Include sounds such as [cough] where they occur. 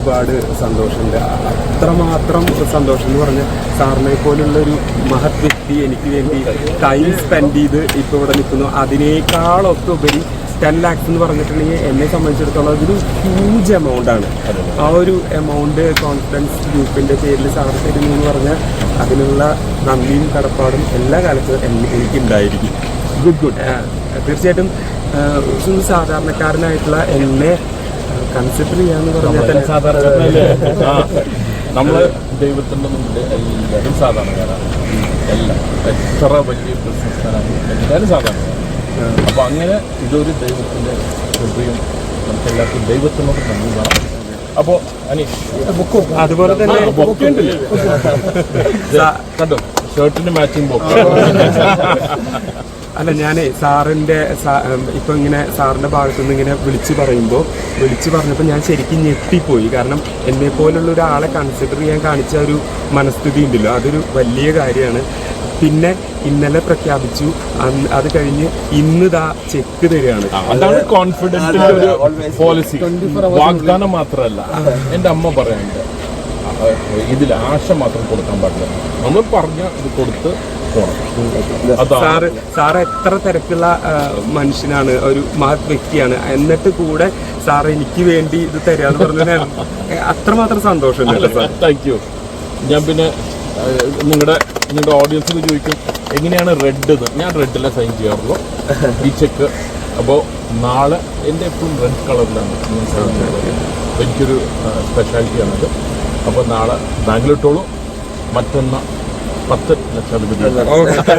ഒരുപാട് സന്തോഷമുണ്ട്. അത്രമാത്രം സന്തോഷം എന്ന് പറഞ്ഞ സാറിനെ പോലുള്ള ഒരു മഹത് വ്യക്തി എനിക്ക് വേണ്ടി ടൈം സ്പെൻഡ് ചെയ്ത് ഇപ്പോൾ ഇവിടെ നിൽക്കുന്നു. അതിനേക്കാളൊക്കെ ഉപരി ടെൻ ലാക്സ് എന്ന് പറഞ്ഞിട്ടുണ്ടെങ്കിൽ എന്നെ സംബന്ധിച്ചിടത്തോളം അതൊരു ഹ്യൂജ് എമൗണ്ട് ആണ്. ആ ഒരു എമൗണ്ട് കോൺഫിഡൻസ് ഗ്രൂപ്പിന്റെ പേരിൽ സാർ തരുന്നു എന്ന് പറഞ്ഞാൽ അതിനുള്ള നന്ദിയും കടപ്പാടും എല്ലാ കാലത്തും എനിക്ക് ഉണ്ടായിരിക്കും ഗുഡ് ഗുഡ് തീർച്ചയായിട്ടും സാധാരണക്കാരനായിട്ടുള്ള എന്നെ കൺസിഡർ ചെയ്യാന്ന് പറഞ്ഞാൽ. നമ്മൾ ദൈവത്തിന്റെ മുന്നിൽ എല്ലാവരും സാധാരണക്കാരാണ് എല്ലാം. എത്ര വലിയ ബിസിനസ്മാനാണ് എല്ലാവരും സാധാരണക്കാരാണ് അപ്പൊ അങ്ങനെ ഇതൊരു ദൈവത്തിന്റെ കൃപയും നമുക്ക് എല്ലാവർക്കും ദൈവത്തിനോട് നന്ദിയാണ് വേണം അപ്പോ അനീഷ് അതുപോലെ തന്നെ [laughs] കണ്ടോ? ഷർട്ടിന് മാച്ചിങ് ബോക്സ് [laughs] അല്ല ഞാൻ സാറിന്റെ സാ- ഉം, ഇപ്പൊ ഇങ്ങനെ സാറിന്റെ ഭാഗത്തു നിന്ന് ഇങ്ങനെ വിളിച്ചു പറയുമ്പോൾ വിളിച്ചു പറഞ്ഞപ്പോൾ ഞാൻ ശരിക്കും ഞെട്ടിപ്പോയി. കാരണം എന്നെ പോലുള്ള ഒരാളെ കൺസിഡർ ചെയ്യാൻ കാണിച്ച ഒരു മനസ്ഥിതി ഉണ്ടല്ലോ. അതൊരു വലിയ കാര്യമാണ്. പിന്നെ ഇന്നലെ പ്രഖ്യാപിച്ചു. അത് കഴിഞ്ഞ് ഇന്ന് ദാ ചെക്ക് തരികയാണ്. അതാണ് കോൺഫിഡൻസിന്റെ ഒരു പോളിസി വാഗ്ദാനം മാത്രമല്ല. എന്റെ അമ്മ പറയാനുണ്ട് ഇതിൽ ആശ മാത്രം കൊടുക്കാൻ പാടില്ല. നമ്മൾ പറഞ്ഞ ഇത് കൊടുത്ത് സാറ് സാറ് എത്ര തിരക്കുള്ള മനുഷ്യനാണ് ഒരു മഹത് വ്യക്തിയാണ്. എന്നിട്ട് കൂടെ സാർ എനിക്ക് വേണ്ടി ഇത് തരാന്ന് പറഞ്ഞാൽ അത്രമാത്രം സന്തോഷം താങ്ക് യു ഞാൻ പിന്നെ നിങ്ങളുടെ നിങ്ങളുടെ ഓഡിയൻസിന് ചോദിക്കും എങ്ങനെയാണ് റെഡ് ഞാൻ റെഡിലെ സൈൻ ചെയ്യാറുള്ളൂ. ഈ ചെക്ക് അപ്പോൾ നാളെ എന്റെ എപ്പോഴും റെഡ് കളറിലാണ് എനിക്കൊരു സ്പെഷ്യാലിറ്റിയാണത് അപ്പോൾ നാളെ ബാങ്കിലിട്ടോളൂ മറ്റൊന്ന് പത്ത് ലക്ഷാധിപതി ഓക്കെ സാർ